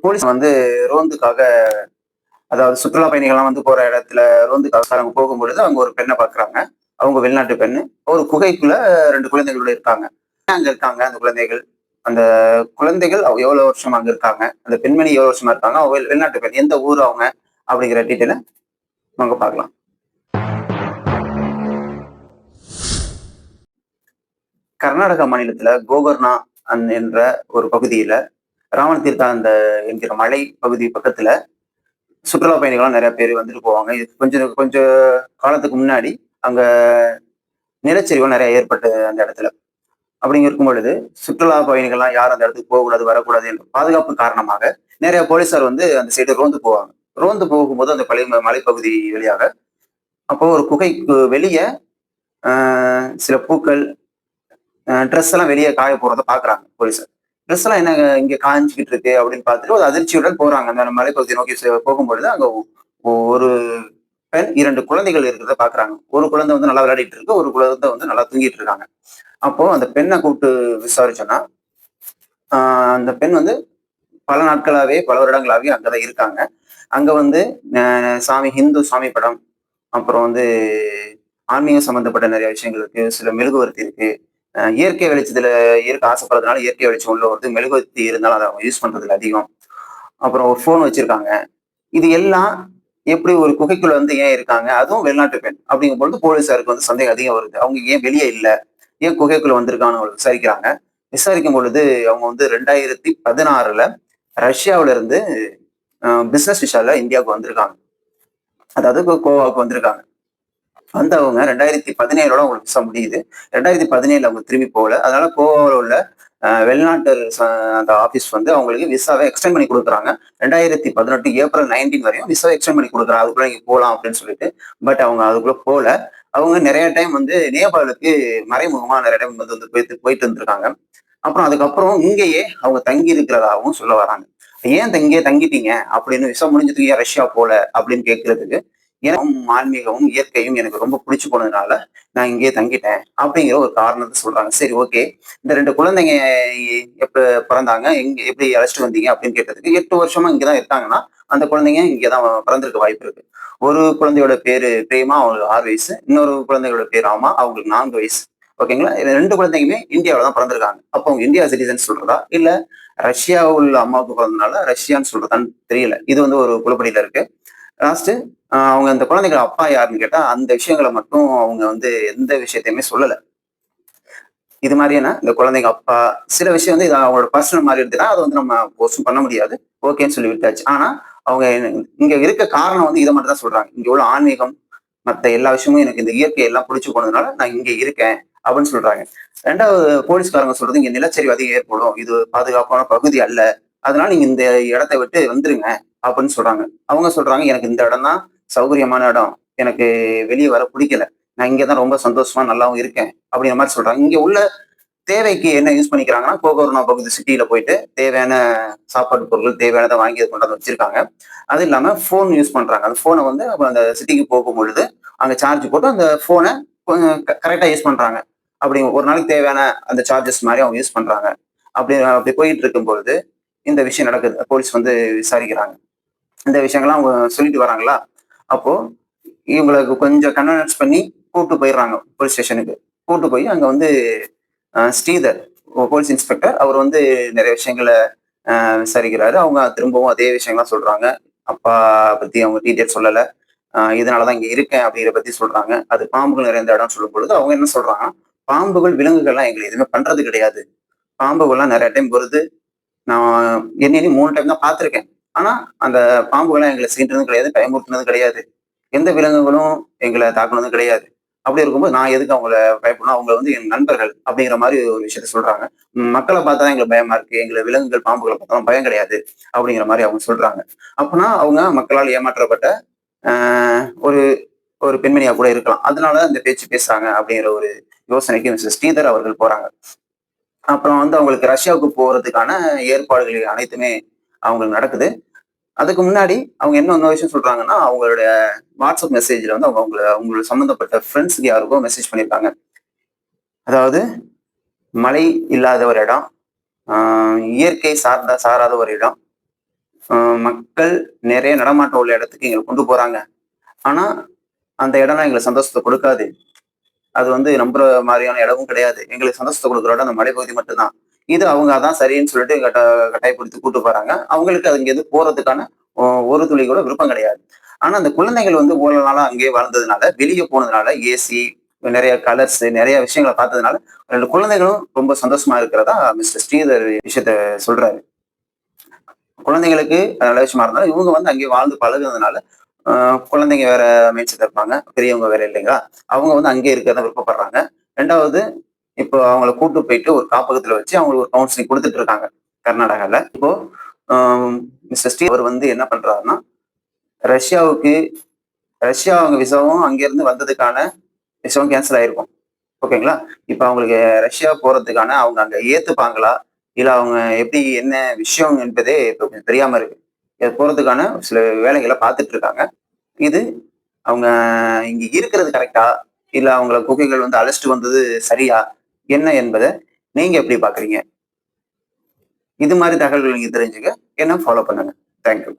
Police வந்து ரோந்துக்காக அதாவது சுற்றுலா பயணிகள்லாம் வந்து போற இடத்துல ரோந்துக்காக அவங்க போகும்பொழுது அவங்க ஒரு பெண்ணை பாக்குறாங்க. அவங்க வெளிநாட்டு பெண்ணு. ஒரு குகைக்குள்ள ரெண்டு குழந்தைகளோட இருக்காங்க. அங்க இருக்காங்க அந்த குழந்தைகள். அந்த குழந்தைகள் அவ எவ்வளவு வருஷம் அங்க இருக்காங்க? அந்த பெண்மணி எவ்வளவு வருஷமா இருக்காங்க? அவங்க வெளிநாட்டு பெண். எந்த ஊர் அவங்க? அப்படிங்கிற டீட்டெயில அவங்க பார்க்கலாம். கர்நாடகா மாநிலத்துல கோகர்ணா என்ற ஒரு பகுதியில ராவண தீர்த்தா அந்த என்கிற மலை பகுதி பக்கத்துல சுற்றுலா பயணிகள்லாம் நிறைய பேர் வந்துட்டு போவாங்க. இது கொஞ்சம் கொஞ்சம் காலத்துக்கு முன்னாடி அங்க நிலச்சரிவு நிறைய ஏற்பட்டு அந்த இடத்துல. அப்படிங்க இருக்கும் பொழுது சுற்றுலா பயணிகள்லாம் யாரும் அந்த இடத்துக்கு போகக்கூடாது வரக்கூடாது என்ற பாதுகாப்பு காரணமாக நிறைய போலீஸார் வந்து அந்த சைடு ரோந்து போவாங்க. ரோந்து போகும்போது அந்த பழைய மலைப்பகுதி வழியாக அப்போ ஒரு குகைக்கு வெளியே சில பூக்கள் ட்ரெஸ் எல்லாம் வெளியே காய போறதை பாக்குறாங்க போலீசார். ட்ரெஸ் எல்லாம் என்ன இங்க காஞ்சிக்கிட்டு இருக்கு அப்படின்னு பார்த்துட்டு ஒரு அதிர்ச்சியுடன் போறாங்க. அந்த மலைப்பகுதி நோக்கி போகும்பொழுது அங்க ஒ- ஒரு பெண் இரண்டு குழந்தைகள் இருக்கிறத பாக்குறாங்க ஒரு குழந்தை வந்து நல்லா விளையாடிட்டு இருக்கு ஒரு குழந்தை வந்து நல்லா தூங்கிட்டு இருக்காங்க. அப்போ அந்த பெண்ணை கூப்பிட்டு விசாரிச்சோன்னா ஆஹ் அந்த பெண் வந்து பல நாட்களாவே பல வருடங்களாவே அங்கதான் இருக்காங்க. அங்க வந்து சாமி ஹிந்து சாமி படம் அப்புறம் வந்து ஆன்மீகம் சம்பந்தப்பட்ட நிறைய விஷயங்கள் இருக்கு. சில மெழுகுவர்த்தி இருக்கு. இயற்கை வெளிச்சத்தில் இருக்க ஆசைப்படுறதுனால இயற்கை வெளிச்சம் உள்ள வருது மெழுகுவத்தி இருந்தாலும் அதை அவங்க யூஸ் பண்ணுறதுல அதிகம். அப்புறம் ஒரு ஃபோன் வச்சுருக்காங்க. இது எல்லாம் எப்படி ஒரு குகைக்குள்ள வந்து ஏன் இருக்காங்க? அதுவும் வெளிநாட்டு பெண். அப்படிங்கும் பொழுது போலீசாருக்கு வந்து சந்தேகம் அதிகம் வருது. அவங்க ஏன் வெளியே இல்லை? ஏன் குகைக்குள்ள வந்திருக்கான்னு விசாரிக்கிறாங்க. விசாரிக்கும் பொழுது அவங்க வந்து ரெண்டாயிரத்தி பதினாறுல ரஷ்யாவுல இருந்து பிசினஸ் விஷால இந்தியாவுக்கு வந்திருக்காங்க. அதாவது கோவாவுக்கு வந்திருக்காங்க. வந்தவங்க ரெண்டாயிரத்தி பதினேழோட அவங்களுக்கு விசா முடியுது. ரெண்டாயிரத்தி பதினேழுல அவங்க திரும்பி போகல. அதனால கோவாவில் உள்ள வெளிநாட்டு அந்த ஆஃபீஸ் வந்து அவங்களுக்கு விசாவை எக்ஸ்டெண்ட் பண்ணி கொடுக்குறாங்க. ரெண்டாயிரத்தி பதினெட்டு ஏப்ரல் நைன்டீன் வரையும் விசாவை எக்ஸ்டெண்ட் பண்ணி கொடுக்குறாங்க. அதுக்குள்ள நீங்க போகலாம் அப்படின்னு சொல்லிட்டு. பட் அவங்க அதுக்குள்ள போகல. அவங்க நிறைய டைம் வந்து நேபாளுக்கு மறைமுகமாக நிறைய டைம் வந்து வந்து போயிட்டு போயிட்டு வந்திருக்காங்க அப்புறம் அதுக்கப்புறம் இங்கேயே அவங்க தங்கி இருக்கிறதாகவும் சொல்ல வராங்க. ஏன் தங்கியே தங்கிட்டீங்க? அப்படின்னு விசா முடிஞ்சதுக்கு ஏன் ரஷ்யா போல அப்படின்னு கேட்கறதுக்கு எனக்கும் ஆன்மீகமும் இயற்கையும் எனக்கு ரொம்ப பிடிச்சு போனதுனால நான் இங்கேயே தங்கிட்டேன் அப்படிங்கிற ஒரு காரணத்தை சொல்றாங்க. சரி ஓகே இந்த ரெண்டு குழந்தைங்க எப்ப பிறந்தாங்க? எங்க எப்படி அழைச்சிட்டு வந்தீங்க? அப்படின்னு கேட்டதுக்கு எட்டு வருஷமா இங்கதான் இருக்காங்கன்னா அந்த குழந்தைங்க இங்கதான் பிறந்திருக்க வாய்ப்பு இருக்கு. ஒரு குழந்தையோட பேரு பிரேமா அவங்களுக்கு ஆறு வயசு. இன்னொரு குழந்தையோட பேர் ஆமா அவங்களுக்கு நான்கு வயசு. ஓகேங்களா ரெண்டு குழந்தைங்களுமே இந்தியாவில தான் பிறந்திருக்காங்க. அப்போ அவங்க இந்தியா சிட்டிசன் சொல்றதா? இல்ல ரஷ்யா உள்ள அம்மாவுக்கு பிறந்தனால ரஷ்யான்னு சொல்றதான்னு தெரியல. இது வந்து ஒரு குழப்படியில இருக்கு. லாஸ்ட்டு அவங்க அந்த குழந்தைகள் அப்பா யாருன்னு கேட்டால் அந்த விஷயங்களை மட்டும் அவங்க வந்து எந்த விஷயத்தையுமே சொல்லலை. இது மாதிரியான இந்த குழந்தைங்க அப்பா சில விஷயம் வந்து இது அவங்களோட பர்சனல் மாதிரி இருந்துன்னா அதை வந்து நம்ம போஸ்டும் பண்ண முடியாது. ஓகேன்னு சொல்லி விட்டாச்சு. ஆனால் அவங்க இங்கே இங்க இருக்க காரணம் வந்து இதை மட்டும் தான் சொல்றாங்க. இங்க உள்ள ஆன்மீகம் மற்ற எல்லா விஷயமும் எனக்கு இந்த இயற்கை எல்லாம் பிடிச்சி போனதுனால நான் இங்க இருக்கேன் அப்படின்னு சொல்றாங்க. ரெண்டாவது போலீஸ்காரங்க சொல்றது இங்க நிலச்சரிவு அதிகம் ஏற்படும். இது பாதுகாப்பான பகுதி அல்ல. அதனால நீங்க இந்த இடத்த விட்டு வந்துருங்க அப்படின்னு சொல்றாங்க. அவங்க சொல்றாங்க எனக்கு இந்த இடம் தான் சௌகரியமான இடம். எனக்கு வெளியே வர பிடிக்கல. நான் இங்கே தான் ரொம்ப சந்தோஷமா நல்லாவும் இருக்கேன் அப்படிங்கிற மாதிரி சொல்றாங்க. இங்க உள்ள தேவைக்கு என்ன யூஸ் பண்ணிக்கிறாங்கன்னா கோகோர்னா பகுதி சிட்டியில போயிட்டு தேவையான சாப்பாடு பொருட்கள் தேவையானதை வாங்கி கொண்டாந்து வச்சிருக்காங்க. அது இல்லாம ஃபோன் யூஸ் பண்றாங்க. அந்த போனை வந்து அந்த சிட்டிக்கு போகும் பொழுது அங்க சார்ஜ் போட்டு அந்த போனை கரெக்டா யூஸ் பண்றாங்க. அப்படி ஒரு நாளைக்கு தேவையான அந்த சார்ஜஸ் மாதிரி அவங்க யூஸ் பண்றாங்க. அப்படி அப்படி போயிட்டு இருக்கும் பொழுது இந்த விஷயம் நடக்குது. போலீஸ் வந்து விசாரிக்கிறாங்க. இந்த விஷயங்கள்லாம் அவங்க சொல்லிட்டு வராங்களா? அப்போ இவங்களுக்கு கொஞ்சம் கன்வென்ஸ் பண்ணி கூட்டு போயிடுறாங்க போலீஸ் ஸ்டேஷனுக்கு கூட்டு போய் அங்க வந்து ஸ்ரீதர் போலீஸ் இன்ஸ்பெக்டர் அவர் வந்து நிறைய விஷயங்களை விசாரிக்கிறாரு. அவங்க திரும்பவும் அதே விஷயங்கள்லாம் சொல்றாங்க. அப்பா பத்தி அவங்க டீட்டெயில் சொல்லல. இதனாலதான் இங்க இருக்கேன் அப்படிங்கிற பத்தி சொல்றாங்க. அது பாம்புகள் நிறைந்த இடம் சொல்லும் பொழுது அவங்க என்ன சொல்றாங்க பாம்புகள் விலங்குகள்லாம் எங்களை எதுவுமே பண்றது கிடையாது. பாம்புகள்லாம் நிறைய டைம் வருது. நான் என்ன மூணு டைம் தான் பார்த்திருக்கேன். ஆனா அந்த பாம்புகள்லாம் எங்களை சீன்றதும் கிடையாது பயமுறுத்தினதும் கிடையாது. எந்த விலங்குகளும் எங்களை தாக்குனதும் கிடையாது. அப்படி இருக்கும்போது நான் எதுக்கு அவங்கள பயப்படணும்? அவங்க வந்து என் நண்பர்கள் அப்படிங்கிற மாதிரி ஒரு விஷயத்த சொல்றாங்க. மக்களை பார்த்தா தான் எங்களுக்கு பயமா இருக்கு. எங்களை விலங்குகள் பாம்புகளை பார்த்தாலும் பயம் கிடையாது அப்படிங்கிற மாதிரி அவங்க சொல்றாங்க. அப்பனா அவங்க மக்களால் ஏமாற்றப்பட்ட ஆஹ், ஒரு ஒரு பெண்மணியா கூட இருக்கலாம். அதனால அந்த பேச்சு பேசுறாங்க அப்படிங்கிற ஒரு யோசனைக்கு மிஸ்டர் ஸ்ரீதர் அவர்கள் போறாங்க. அப்புறம் வந்து அவங்களுக்கு ரஷ்யாவுக்கு போகிறதுக்கான ஏற்பாடுகள் அனைத்துமே அவங்களுக்கு நடக்குது. அதுக்கு முன்னாடி அவங்க என்ன இன்னொரு விஷயம் சொல்றாங்கன்னா அவங்களுடைய வாட்ஸ்அப் மெசேஜில் வந்து அவங்க அவங்கள அவங்களோட சம்மந்தப்பட்ட ஃப்ரெண்ட்ஸுக்கு யாருக்கோ மெசேஜ் பண்ணியிருக்காங்க. அதாவது மழை இல்லாத ஒரு இடம் இயற்கை சார்ந்த சாராத ஒரு இடம் மக்கள் நிறைய நடமாட்டம் உள்ள இடத்துக்கு எங்களை கொண்டு போறாங்க. ஆனா அந்த இடம்லாம் எங்களுக்கு சந்தோஷத்தை கொடுக்காது. அது வந்து நம்புற மாதிரியான இடமும் கிடையாது. எங்களுக்கு சந்தோஷத்தை கொடுக்குறோட அந்த மலைப்பகுதி மட்டும்தான். இது அவங்க அதான் சரின்னு சொல்லிட்டு கட்ட கட்டாயப்படுத்தி கூட்டு போறாங்க. அவங்களுக்கு அது இங்கேருந்து போறதுக்கான ஒரு துளி கூட விருப்பம் கிடையாது. ஆனா அந்த குழந்தைகள் வந்து ஓரளவு நாளா அங்கேயே வளர்ந்ததுனால வெளியே போனதுனால ஏசி நிறைய கலர்ஸ் நிறைய விஷயங்களை பார்த்ததுனால ரெண்டு குழந்தைகளும் ரொம்ப சந்தோஷமா இருக்கிறதா மிஸ்டர் ஸ்ரீதர் விஷயத்த சொல்றாரு. குழந்தைங்களுக்கு நல்ல விஷயமா இருந்தாலும் இவங்க வந்து அங்கேயே வாழ்ந்து பழகுனதுனால குழந்தைங்க வேற மைண்ட் இருப்பாங்க பெரியவங்க வேற இல்லைங்களா? அவங்க வந்து அங்கேயே இருக்கிறத விருப்பப்படுறாங்க. ரெண்டாவது இப்போ அவங்கள கூட்டு போயிட்டு ஒரு காப்பகத்துல வச்சு அவங்களுக்கு ஒரு கவுன்சிலிங் கொடுத்துட்டு இருக்காங்க கர்நாடகால. இப்போ மிஸ்டர் ஸ்ரீ அவர் வந்து என்ன பண்றாருன்னா ரஷ்யாவுக்கு ரஷ்யா அவங்க விசாவும் அங்கிருந்து வந்ததுக்கான விசாவும் கேன்சல் ஆயிருக்கும். ஓகேங்களா? இப்போ அவங்களுக்கு ரஷ்யா போறதுக்கான அவங்க அங்கே ஏத்துப்பாங்களா? இல்லை அவங்க எப்படி என்ன விஷயம் என்பதே இப்போ கொஞ்சம் தெரியாம இருக்கு. இது போகிறதுக்கான சில வேலைகளை பார்த்துட்டு இருக்காங்க இது அவங்க இங்கே இருக்கிறது கரெக்டா? இல்லை அவங்கள குகைகள் வந்து அழைச்சிட்டு வந்தது சரியா? என்ன என்பதை நீங்கள் எப்படி பார்க்குறீங்க? இது மாதிரி தகவல்கள் நீங்கள் தெரிஞ்சுக்க என்ன ஃபாலோ பண்ணுங்க. தேங்க்யூ